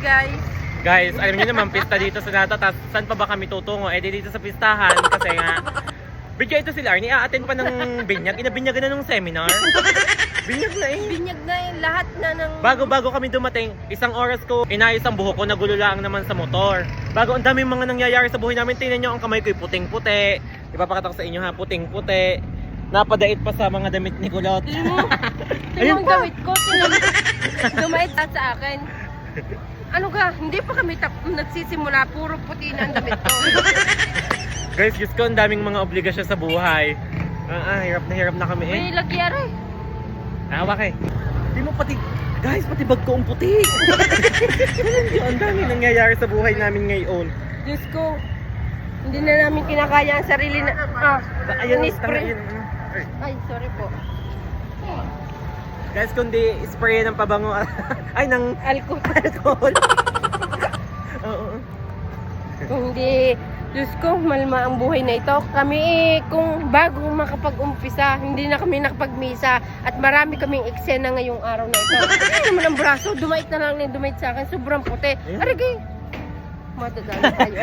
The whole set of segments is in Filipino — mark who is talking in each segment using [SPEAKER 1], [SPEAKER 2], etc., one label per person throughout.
[SPEAKER 1] guys.
[SPEAKER 2] Guys, alam niyo naman, pista dito sa Nata. Tas, saan pa ba kami tutungo? Eh, di dito sa pistahan. Kasi nga, video ito si Larny. A-attend pa ng binyag. Inabinyagan na ng seminar. Binyag na eh.
[SPEAKER 1] Binyag na yung lahat na ng...
[SPEAKER 2] Bago-bago kami dumating, isang oras ko, inayos ang buhok ko, nagulo lang naman sa motor. Bago, ang daming mga nangyayari sa buhay namin. Tingnan nyo, ang kamay ko'y puting-puti. Ipapakita ko sa inyo ha, puting-puti. Napadait pa sa mga damit ni Kulot.
[SPEAKER 1] Tingnan mo. Tingnan
[SPEAKER 2] Ayun
[SPEAKER 1] mo ang
[SPEAKER 2] pa.
[SPEAKER 1] damit ko. Mo. Dumait sa akin. Ano ka? Hindi pa kami tap nagsisimula. Puro puti na ang damit ko.
[SPEAKER 2] Guys, Diyos ko, ang daming mga obligasyon sa buhay. Ah, ah, hirap na hirap na kami eh.
[SPEAKER 1] May lagyari.
[SPEAKER 2] Awa kay. Di mo pati, guys, pati bag ko ang puti. Ang dami nangyayari sa buhay namin ngayon.
[SPEAKER 1] Diyos ko. Hindi na namin kinakaya ang sarili na... Ah,
[SPEAKER 2] Ayun,
[SPEAKER 1] in-spray.
[SPEAKER 2] ayun. Ay.
[SPEAKER 1] Ay, sorry po.
[SPEAKER 2] Guys, kundi spray ng pabango, ay, ng
[SPEAKER 1] Alcohol.
[SPEAKER 2] alcohol. Oo.
[SPEAKER 1] Kung hindi, Diyos ko, malma ang buhay na ito. Kami eh, kung bago makapag-umpisa, hindi na kami nakapagmisa at marami kaming eksena ngayong araw na ito. Ay naman ang braso, dumait na lang na dumait sa akin, sobrang puti.
[SPEAKER 2] Ayun.
[SPEAKER 1] Arigay! Matadala tayo.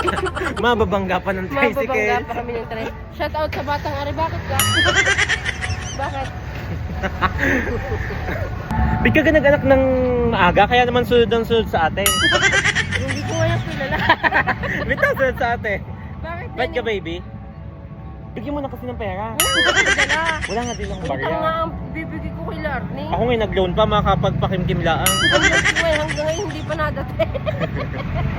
[SPEAKER 2] Mababangga pa ng
[SPEAKER 1] Mababangga
[SPEAKER 2] tricycle.
[SPEAKER 1] pa kami ng tren. Shout out sa batang Ari, bakit ka? bakit?
[SPEAKER 2] Bigka ka nag-anak ng maaga, kaya naman sunod ang sunod sa atin.
[SPEAKER 1] Hindi ko yung kilala.
[SPEAKER 2] Bita sunod sa atin.
[SPEAKER 1] bakit?
[SPEAKER 2] Ba't ka, baby? Bigyan mo na kasi ng pera.
[SPEAKER 1] Wala nga
[SPEAKER 2] din akong
[SPEAKER 1] Ito nga
[SPEAKER 2] barya.
[SPEAKER 1] ang bibigay ko kay Larny.
[SPEAKER 2] Ako ngayon nag-loan pa, makakapagpakimkim laang.
[SPEAKER 1] Hanggang ngayon, hanggang ngayon hindi pa nadating.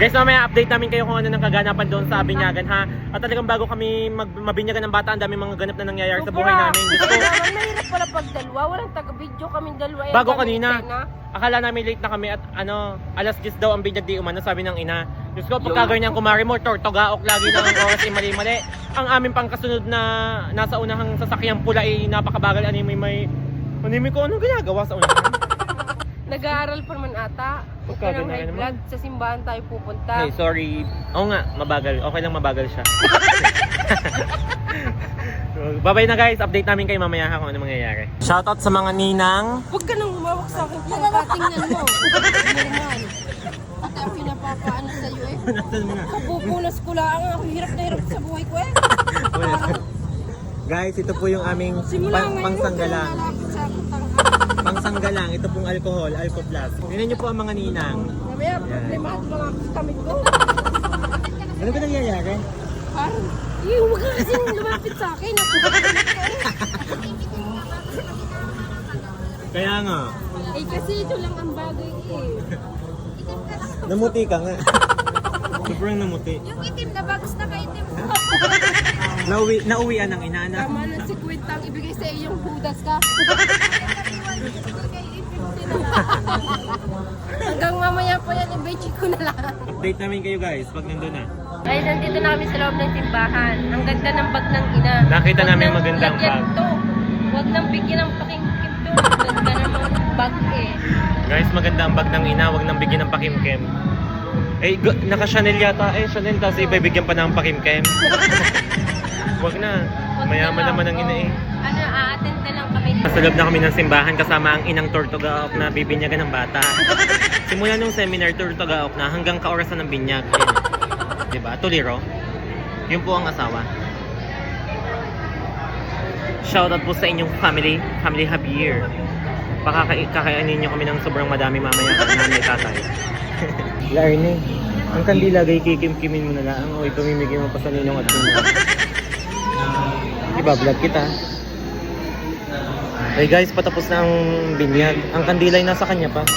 [SPEAKER 2] Guys, mamaya update namin kayo kung ano nang kaganapan doon sa Binyagan ha. At talagang bago kami mag mabinyagan ng bata, ang daming mga ganap na nangyayari sa buhay namin. Diyos ko.
[SPEAKER 1] Naman, mahirap pala pag dalawa. Walang taga-video kaming dalawa. eh.
[SPEAKER 2] Bago
[SPEAKER 1] Ang
[SPEAKER 2] kanina.
[SPEAKER 1] eksena.
[SPEAKER 2] Akala namin late na kami at ano, alas 10 daw ang binyag di umano, sabi ng ina. Diyos ko, pagka ganyan kumari mo, tortogaok lagi na ang oras ay mali-mali. Ang aming pangkasunod na nasa unahang sasakyang pula ay napakabagal. Ano may may... Ano ko, anong ginagawa sa unahan?
[SPEAKER 1] Nag-aaral pa naman ata.
[SPEAKER 2] Pagka
[SPEAKER 1] ng high blood. Sa simbahan tayo pupunta.
[SPEAKER 2] Hey, sorry. Oo nga, mabagal. Okay lang mabagal siya. Bye-bye na guys. Update namin kayo mamaya ha kung ano mangyayari. Shoutout sa mga ninang.
[SPEAKER 1] Huwag ka nang humawak sa akin. Pagkatingnan mo. Normal. At ang pinapapaano sa'yo eh. Kapupunas ko lang. Ako hirap na hirap sa buhay ko eh.
[SPEAKER 2] guys, ito po yung aming pang, pangsanggalang. Pangsanggalang. Ito pong alcohol, Alco Plus. Tingnan niyo po ang mga ninang.
[SPEAKER 1] Mamaya, ako sa kamit ko.
[SPEAKER 2] Ano ba nangyayari?
[SPEAKER 1] Parang, eh, huwag ka kasi lumapit sa akin. Ako
[SPEAKER 2] Kaya nga,
[SPEAKER 1] Eh, kasi ito lang ang bagay eh.
[SPEAKER 2] namuti ka nga. Sobrang namuti.
[SPEAKER 1] Yung itim na bagus na kaitim.
[SPEAKER 2] Nauwi, nauwian ng ina na.
[SPEAKER 1] Tama na si Quintang ibigay sa iyong hudas ka. Hanggang mamaya pa yan, i-bechi ko na lang.
[SPEAKER 2] Update namin kayo guys pag nandun na.
[SPEAKER 1] Guys, nandito na kami sa loob ng simbahan. Ang ganda ng bag ng ina.
[SPEAKER 2] Nakita
[SPEAKER 1] Huwag
[SPEAKER 2] namin
[SPEAKER 1] nang
[SPEAKER 2] magandang bag.
[SPEAKER 1] To. Huwag nang bigyan ng pakingkim to. Ganda ng mga bag eh.
[SPEAKER 2] Guys, maganda ang bag ng ina, wag nang bigyan ng pakimkem. Eh, naka Chanel yata. Eh, Chanel, tapos iba bigyan pa ng pakimkem. wag na. Mayaman naman ang ina eh.
[SPEAKER 1] Ano, a-attend na lang kami.
[SPEAKER 2] Nasa loob na kami ng simbahan kasama ang inang Tortugaok na bibinyagan ng bata. Simula nung seminar Tortugaok na hanggang kaorasan ng binyag. Ayun. Diba? Tuliro. Yun po ang asawa. Shoutout po sa inyong family. Family Happy Year. Pakakainin nyo kami ng sobrang madami mamaya ang nanay tatay. Larne, ang kandila gay kikim-kimin mo na lang. O ipamimigay mo pa sa ninong at ninong. Iba-vlog kita. Hey guys, patapos na ang binyag. Ang kandilay nasa kanya pa.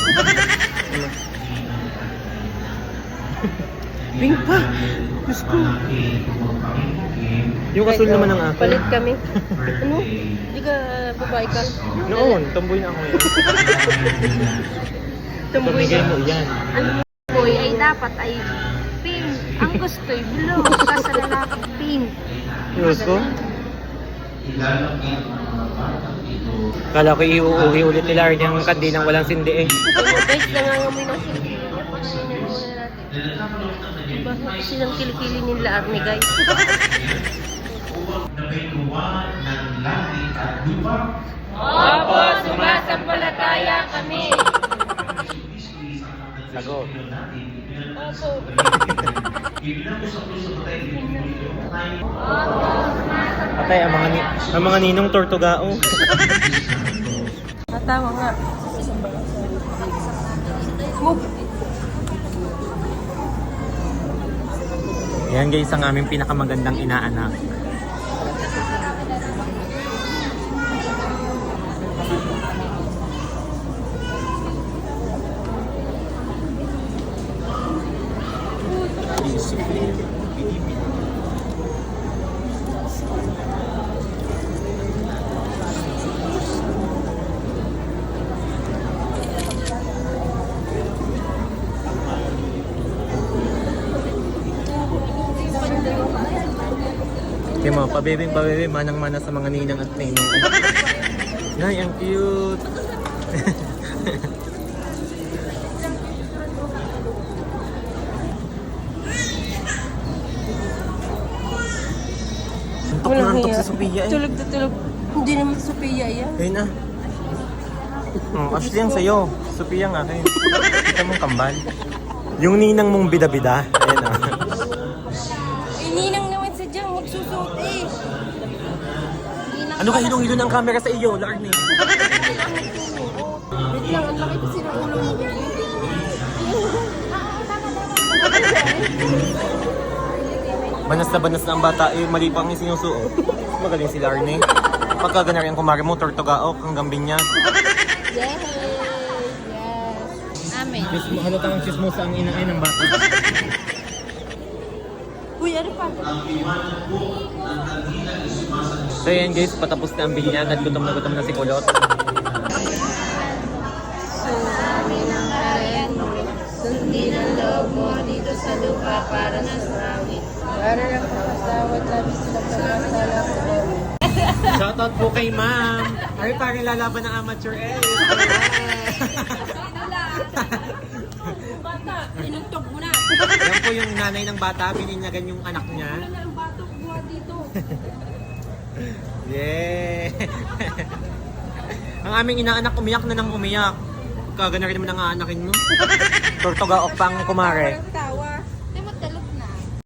[SPEAKER 2] Pink pa! Diyos ko. Yung kasul naman ng akin.
[SPEAKER 1] Palit kami. ano? Hindi ka babae ka?
[SPEAKER 2] Noon, tomboy na ako ngayon.
[SPEAKER 1] Tumboy
[SPEAKER 2] Pamigay mo yan.
[SPEAKER 3] Ang boy ay dapat ay pink. Ang gusto'y blue. Kasi lalaki pink.
[SPEAKER 2] Diyos ko. Kala ko iuuwi ulit nila rin yung kandilang walang sindi eh.
[SPEAKER 1] Guys, nangangamoy ng natin. Diba? Silang kilikili nila army guys. Opo, sumasampalataya kami.
[SPEAKER 2] Lagot.
[SPEAKER 1] Opo.
[SPEAKER 2] Atay, ang mga, ni ang mga ninong tortugao.
[SPEAKER 1] Natawa nga. Move.
[SPEAKER 2] Yan guys, ang aming pinakamagandang inaanak. Pabibing pabibing, manang-mana sa mga ninang at ninong. Nay, ang cute! Antok na antok si Sophia eh.
[SPEAKER 1] Tulog na tulog. Hindi naman Sophia yan.
[SPEAKER 2] Ayun na. Oh, Ashley ang sa'yo. Sophia ang akin. Kita mong kambal. Yung ninang mong bida-bida. Ayun ah.
[SPEAKER 1] Eh, ninang naman sa dyan. Magsusuot eh.
[SPEAKER 2] Ano ka hilong-hilo ng camera sa iyo, Larny?
[SPEAKER 1] Wait lang, ang laki kasi ng ulo mo.
[SPEAKER 2] Banas na banas na ang bata, eh, mali pa ang sinusuot. Magaling si Larny. Pagka ganari ang kumari mo, tortugaok, hanggang binyag.
[SPEAKER 1] Yes! Yes!
[SPEAKER 3] Amen.
[SPEAKER 2] Chismo, ano tang chismosa ang inaay ng bata?
[SPEAKER 1] Uy, ano pa?
[SPEAKER 2] So yan guys, patapos na ang binyag at gutom na gutom na si Kulot.
[SPEAKER 1] Amin ang karen. Sundin ang loob mo dito sa lupa para sa sawit. Para lang sa kasawat labis na pagkasala ko.
[SPEAKER 2] Shoutout po kay ma'am. Ay, parang lalaban ng amateur eh.
[SPEAKER 1] Bata, inugtog mo na.
[SPEAKER 2] Yan po yung nanay ng bata, bininyagan yung anak niya.
[SPEAKER 1] Wala ang batok buha dito.
[SPEAKER 2] Yeah! ang aming inaanak umiyak na nang umiyak. Kagana rin naman ang aanakin mo. Tortuga o pang kumare.